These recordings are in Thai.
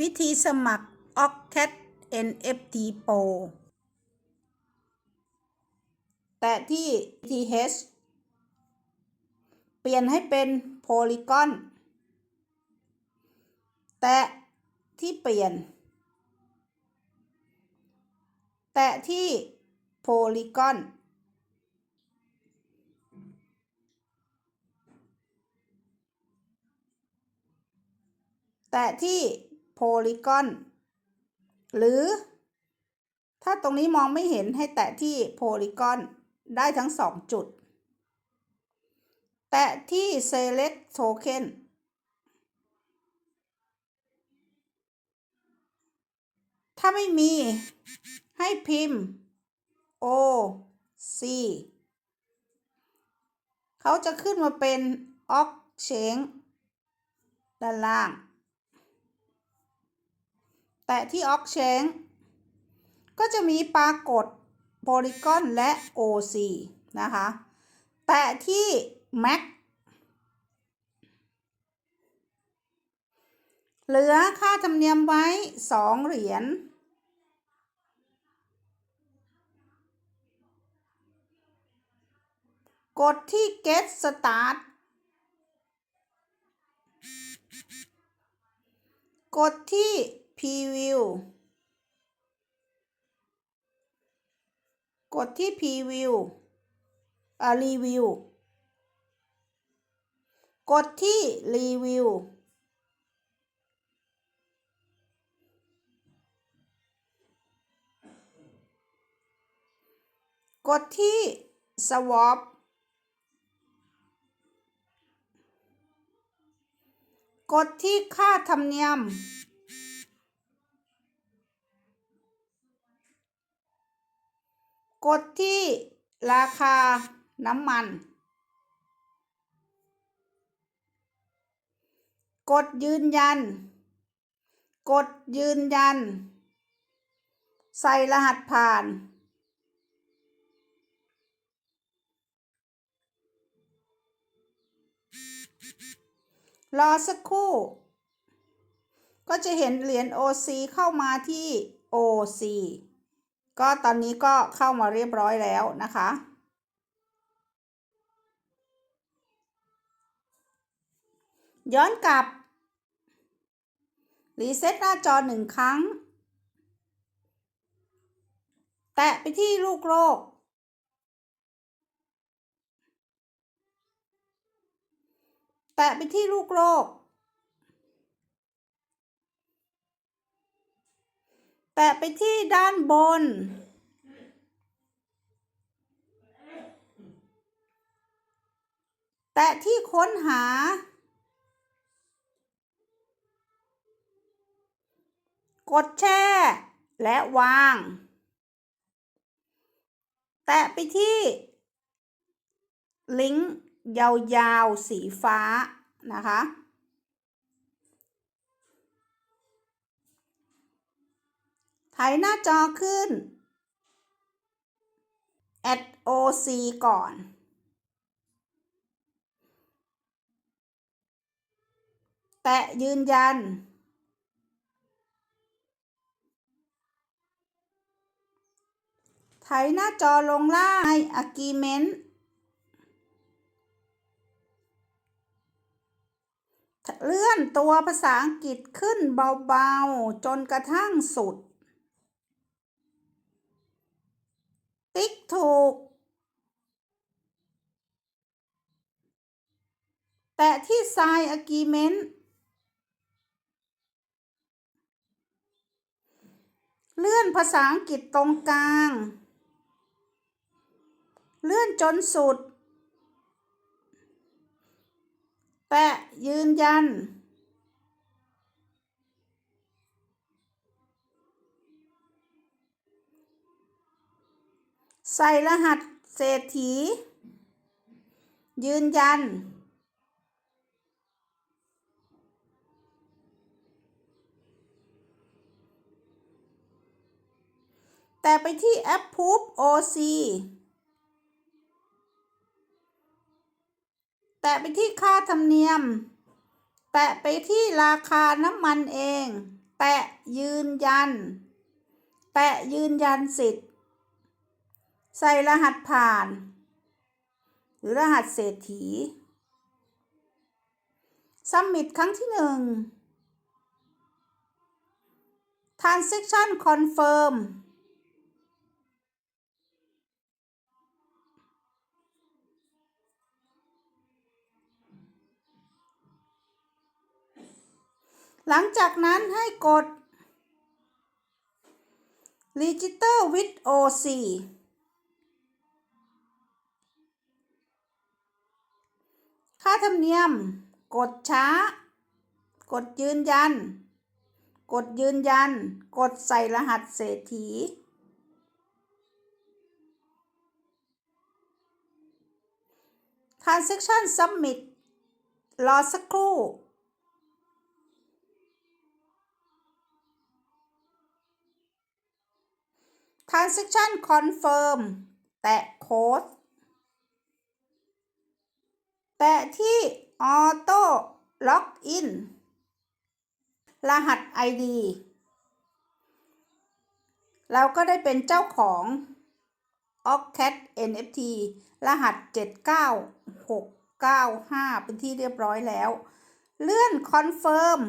วิธีสมัคร Occat NFT Pro แตะที่ th เปลี่ยนให้เป็น Polygon แตะที่เปลี่ยน แตะที่ Polygon แตะที่ Polygon หรือ ถ้าตรงนี้มองไม่เห็นให้แตะที่ Polygon ได้ทั้งสองจุด แตะที่ Select Token ถ้าไม่มีให้พิมพ์ O C เขาจะขึ้นมาเป็น o c c h a n g ด้านล่าง แตะที่ o c c h a n g ก็จะมีปรากฏ Polygon และ OC นะคะ แตะที่ Max เหลือค่าธรรมเนียมไว้ 2 เหรียญกดที่ get start กดที่ preview กดที่ preview อ่า review กดที่ review กดที่ swap กดที่ค่าธรรมเนียม กดที่ราคาน้ำมัน กดยืนยัน กดยืนยัน ใส่รหัสผ่าน รอสักครู่ ก็จะเห็นเหรียญ OC เข้ามาที่ OC ก็ตอนนี้ก็เข้ามาเรียบร้อยแล้วนะคะ ย้อนกลับ รีเซ็ตหน้าจอหนึ่งครั้ง แตะไปที่ลูกโลกแตะไปที่ลูกโลก แตะไปที่ด้านบน แตะที่ค้นหา กดแช่ และวาง แตะไปที่ ลิงก์ยาวๆ สีฟ้านะคะ ถ่ายหน้าจอขึ้น add OC ก่อน แตะยืนยันถ่ายหน้าจอลงล่างใน Agreement เลื่อนตัวภาษาอังกฤษขึ้นเบาๆ จนกระทั่งสุด ติ๊กถูก แตะที่ Sign Agreement เลื่อนภาษาอังกฤษตรงกลาง เลื่อนจนสุด แตะยืนยัน ใส่รหัสเศรษฐี ยืนยัน แต่ไปที่ Approve OC แตะไปที่ค่าธรรมเนียม แตะไปที่ราคาน้ำมันเองแแตะยืนยัน แตะยืนยันสิทธิ์ ใส่รหัสผ่าน หรือรหัสเศรษฐีซัมมิตครั้งที่หนึ่ง transaction confirm หลังจากนั้นให้กด Register with OC ธรรมเนียม กดช้า กดยืนยัน กดยืนยัน กดใส่รหัสเศรษฐี Transaction Submit รอสักครู่ Transaction Confirm แตะโค้ด แตะที่ Auto Login รหัส ID เราก็ได้เป็นเจ้าของ Occat NFT รหัส 79695 เป็นที่เรียบร้อยแล้ว เลื่อน Confirm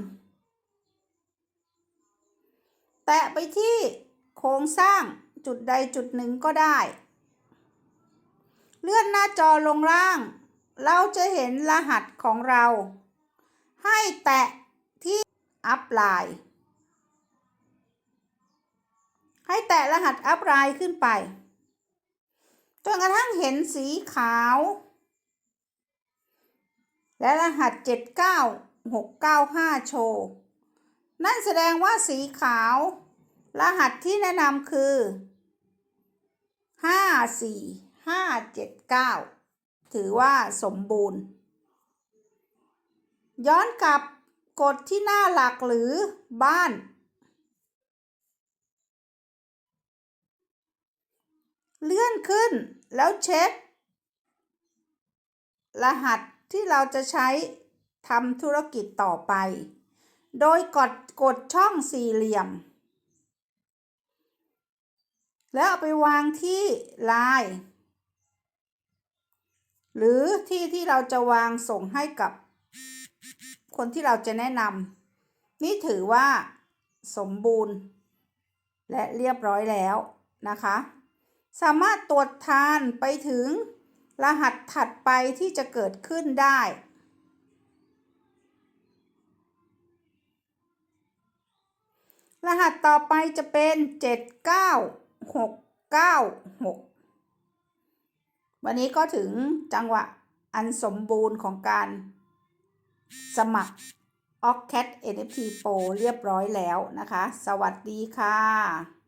แตะไปที่โครงสร้างจุดใดจุดหนึ่งก็ได้ เลื่อนหน้าจอลงล่าง เราจะเห็นรหัสของเรา ให้แตะที่อัพไลน์ให้แตะรหัสอัพไลน์ขึ้นไป จนกระทั่งเห็นสีขาว และรหัส 79695 โชว์ นั่นแสดงว่าสีขาว รหัสที่แนะนำคือ 54579 ถือว่าสมบูรณ์ ย้อนกลับกดที่หน้าหลักหรือบ้าน เลื่อนขึ้นแล้วเช็ค รหัสที่เราจะใช้ทำธุรกิจต่อไป โดยกดกดช่องสี่เหลี่ยม แล้วเอาไปวางที่ไลน์ หรือที่ที่เราจะวางส่งให้กับ คนที่เราจะแนะนำนี่ถือว่าสมบูรณ์ และเรียบร้อยแล้วนะคะ สามารถตรวจทานไปถึงรหัสถัดไปที่จะเกิดขึ้นได้ รหัสต่อไปจะเป็น 79696 วันนี้ก็ถึงจังหวะอันสมบูรณ์ของการสมัคร o c c a t NFT Pro เรียบร้อยแล้วนะคะ สวัสดีค่ะ